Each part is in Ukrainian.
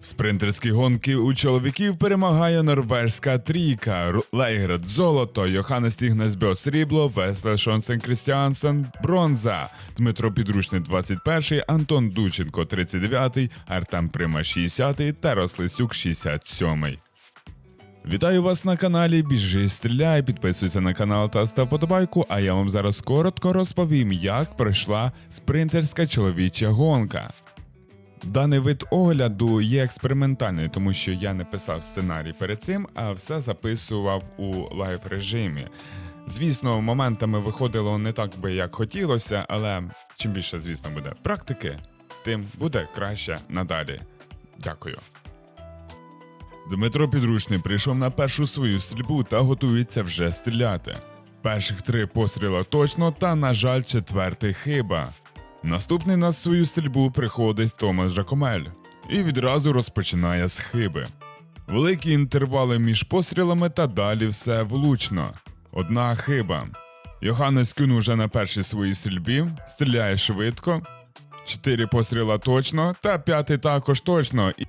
В спринтерській гонки у чоловіків перемагає норвежська трійка Лейград золото, Йоханнес Тігнесбьо срібло, Весле Шонсен Крістіансен бронза, Дмитро Підручний 21, Антон Дученко 39, Артем Прима 60 та Рослисюк 67. Вітаю вас на каналі Біжи Стріляй. Підписуйся на канал та став подобайку. А я вам зараз коротко розповім, як пройшла спринтерська чоловіча гонка. Даний вид огляду є експериментальний, тому що я не писав сценарій перед цим, а все записував у лайв режимі. Звісно, моментами виходило не так би як хотілося, але чим більше, звісно, буде практики, тим буде краще надалі. Дякую. Дмитро Підручний прийшов на першу свою стрільбу та готується вже стріляти. Перших три постріла точно, та, на жаль, четвертий хиба. Наступний на свою стрільбу приходить Томас Жакомель і відразу розпочинає з хиби. Великі інтервали між пострілами та далі все влучно. Одна хиба. Йоханнес Кюн уже на першій своїй стрільбі стріляє швидко. Чотири постріла точно, та п'ятий також точно. І,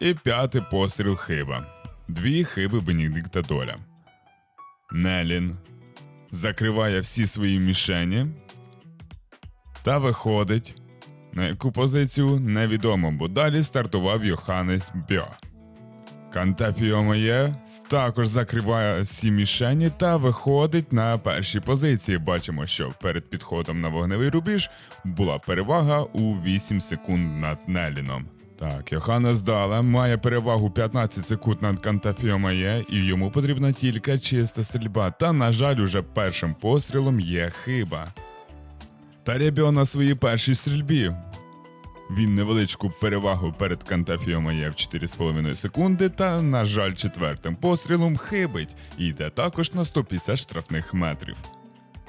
і п'ятий постріл хиба. Дві хиби Бенедикта Доля. Нелін закриває всі свої мішені та виходить. На яку позицію невідомо, бо далі стартував Йоханнес Бьо. Кантефіо Моє також закриває всі мішені та виходить на перші позиції. Бачимо, що перед підходом на вогневий рубіж була перевага у 8 секунд над Неліном. Так, Йоханнес Дала має перевагу 15 секунд над Кантафіо Має, і йому потрібна тільки чиста стрільба. Та, на жаль, уже першим пострілом є хиба. Таребіо на своїй першій стрільбі. Він невеличку перевагу перед Кантафіо має в 4,5 секунди, та, на жаль, четвертим пострілом хибить і йде також на 150 штрафних метрів.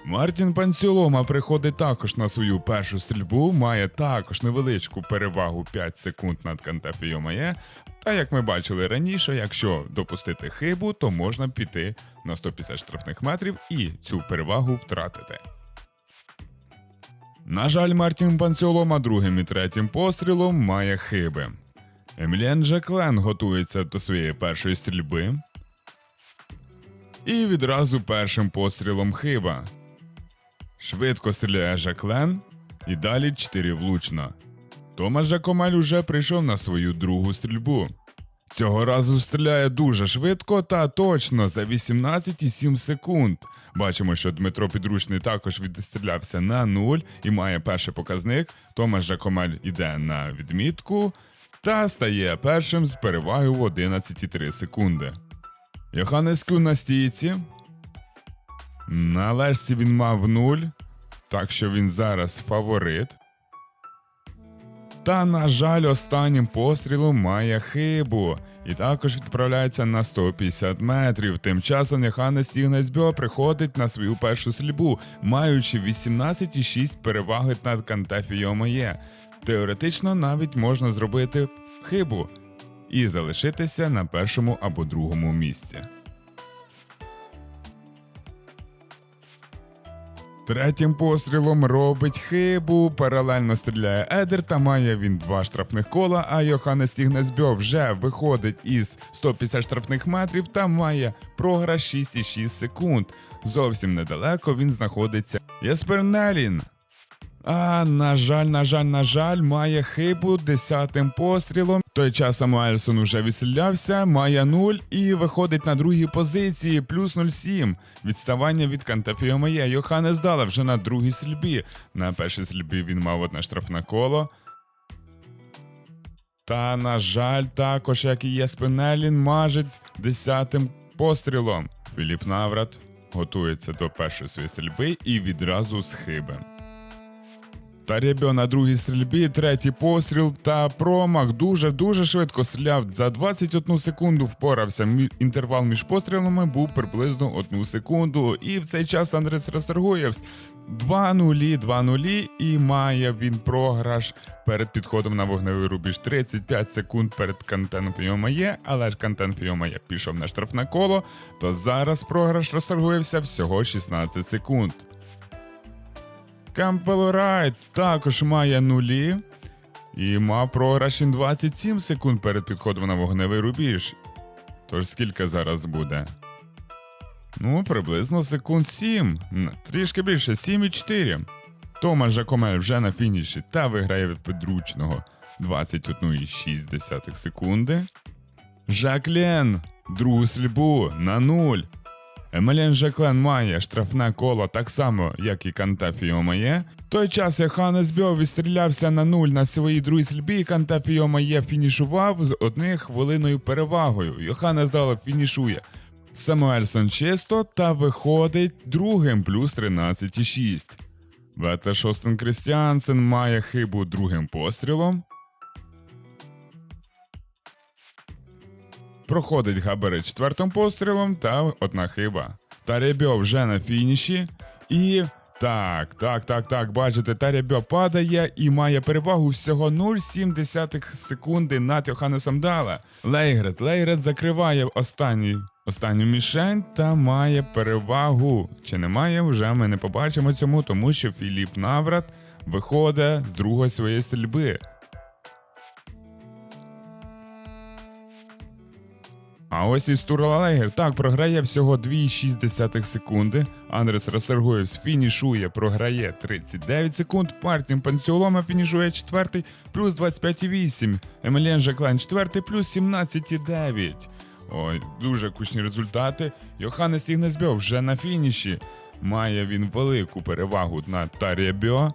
Мартін Панцюлома приходить також на свою першу стрільбу, має також невеличку перевагу 5 секунд над Кантафіо Має. Та як ми бачили раніше, якщо допустити хибу, то можна піти на 150 штрафних метрів і цю перевагу втратити. На жаль, Мартін Панцьолома другим і третім пострілом має хиби. Еміліан Жаклен готується до своєї першої стрільби. І відразу першим пострілом хиба. Швидко стріляє Жаклен, і далі 4 влучно. Томас Жакомаль уже прийшов на свою другу стрільбу. Цього разу стріляє дуже швидко та точно за 18,7 секунд. Бачимо, що Дмитро Підручний також відстрілявся на 0 і має перший показник. Томас Жакомель іде на відмітку та стає першим з перевагою в 11,3 секунди. Йоханнес Кюн на стійці. На лежці він мав 0, так що він зараз фаворит. Та, на жаль, останнім пострілом має хибу і також відправляється на 150 метрів. Тим часом Йоханнес Тігнесбьо приходить на свою першу стрільбу, маючи 18,6 переваги над Кантефіо Моє. Теоретично навіть можна зробити хибу і залишитися на першому або другому місці. Третім пострілом робить хибу, паралельно стріляє Едер та має він два штрафних кола, а Йоханнес Тігнесбьо вже виходить із 150 штрафних метрів та має програш 6,6 секунд. Зовсім недалеко він знаходиться Єспер Нелін. А, на жаль, на жаль, на жаль, має хибу десятим пострілом. В той час Самуельсон уже відстрілявся, має 0 і виходить на другій позиції, плюс 0,7. Відставання від Кантафіо моє. Йоханнес Дала вже на другій стрільбі. На першій стрільбі він мав одне штрафне коло. Та, на жаль, також, як і Єспенелін, мажить десятим пострілом. Філіп Наврат готується до першої своєї стрільби і відразу з хиби. Таребьо на другій стрільбі, третій постріл та промах. Дуже-дуже швидко стріляв. За 21 секунду впорався. Інтервал між пострілами був приблизно 1 секунду. І в цей час Андрес Растергоєвс 2-0, 2-0 і має він програш перед підходом на вогневий рубіж 35 секунд перед Кантен Фіомає, але ж Кантен Фіомає пішов на штрафне коло, то зараз програш Растергоєвся всього 16 секунд. Кампел Райт також має нулі. І мав програш 27 секунд перед підходом на вогневий рубіж. Тож скільки зараз буде? Ну, приблизно секунд 7. Трішки більше 7,4. Томас Жакомель вже на фініші та виграє від підручного 21,6 секунди. Жаклен другу стрільбу на 0. Емелін Жаклен має штрафне коло так само, як і Кантафіо має. Той час, як Ханес Бьо відстрілявся на 0 на своїй другій стрільбі, Кантафіо має фінішував з однією хвилиною перевагою. Йоханес Дала фінішує. Самуельсон чисто та виходить другим плюс 13,6. Ветер Шостен Крістіансен має хибу другим пострілом. Проходить Габери четвертим пострілом та одна хиба. Таребьо вже на фініші. І так, так, так, так, бачите, Таребьо падає і має перевагу всього 0,7 секунди над Йоханнесом Дала. Лейгрет, Лейгрет закриває останній, останню мішень та має перевагу. Чи немає, вже ми не побачимо цьому, тому що Філіп Наврат виходить з другої своєї стрільби. А ось і Стурлалегер так програє всього 2,6 секунди. Андрес Расергоєвс фінішує, програє 39 секунд. Мартін Панціолома фінішує четвертий, плюс 25,8. Емеліан Жаклайн четвертий, плюс 17,9. Ой, дуже кучні результати. Йоханнес Ігнесбьо вже на фініші. Має він велику перевагу над Таріабьо.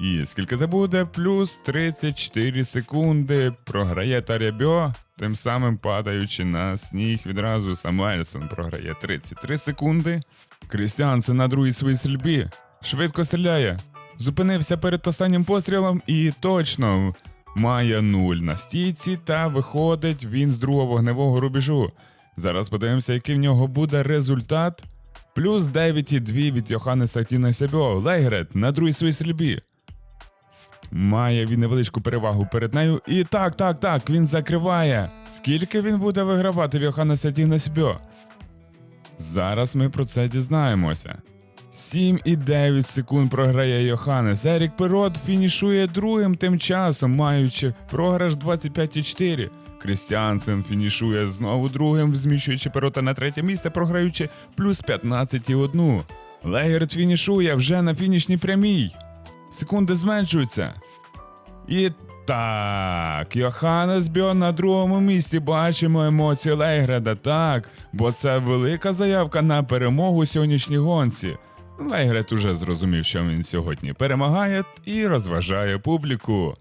І скільки це буде? Плюс 34 секунди. Програє Тарябьо, тим самим падаючи на сніг відразу Самуельсон програє 33 секунди. Крістіансен на другій своїй стрільбі. Швидко стріляє. Зупинився перед останнім пострілом і точно має нуль на стійці та виходить він з другого вогневого рубежу. Зараз подивимося, який в нього буде результат. Плюс 9,2 від Йоханнеса Тіна Себьо. Лейгрет на другій своїй стрільбі. Має він невеличку перевагу перед нею. І так, так, так, він закриває. Скільки він буде вигравати в Йоханнеса Тігнасбьо? Зараз ми про це дізнаємося. 7,9 секунд програє Йоханнес. Ерік Перот фінішує другим тим часом, маючи програш 25,4. Крістіансен фінішує знову другим, зміщуючи Перота на третє місце, програючи плюс 15,1. Лейгерт фінішує вже на фінішній прямій. Секунди зменшуються. І так, Йоханнес Бьон на другому місці бачимо емоції Лейгреда, так, бо це велика заявка на перемогу у сьогоднішній гонці. Лейгред уже зрозумів, що він сьогодні перемагає і розважає публіку.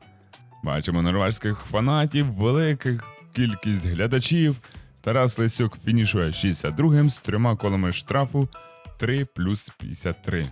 Бачимо норвезьких фанатів, великих кількість глядачів. Тарас Лисюк фінішує 62-м з трьома колами штрафу 3 плюс 53.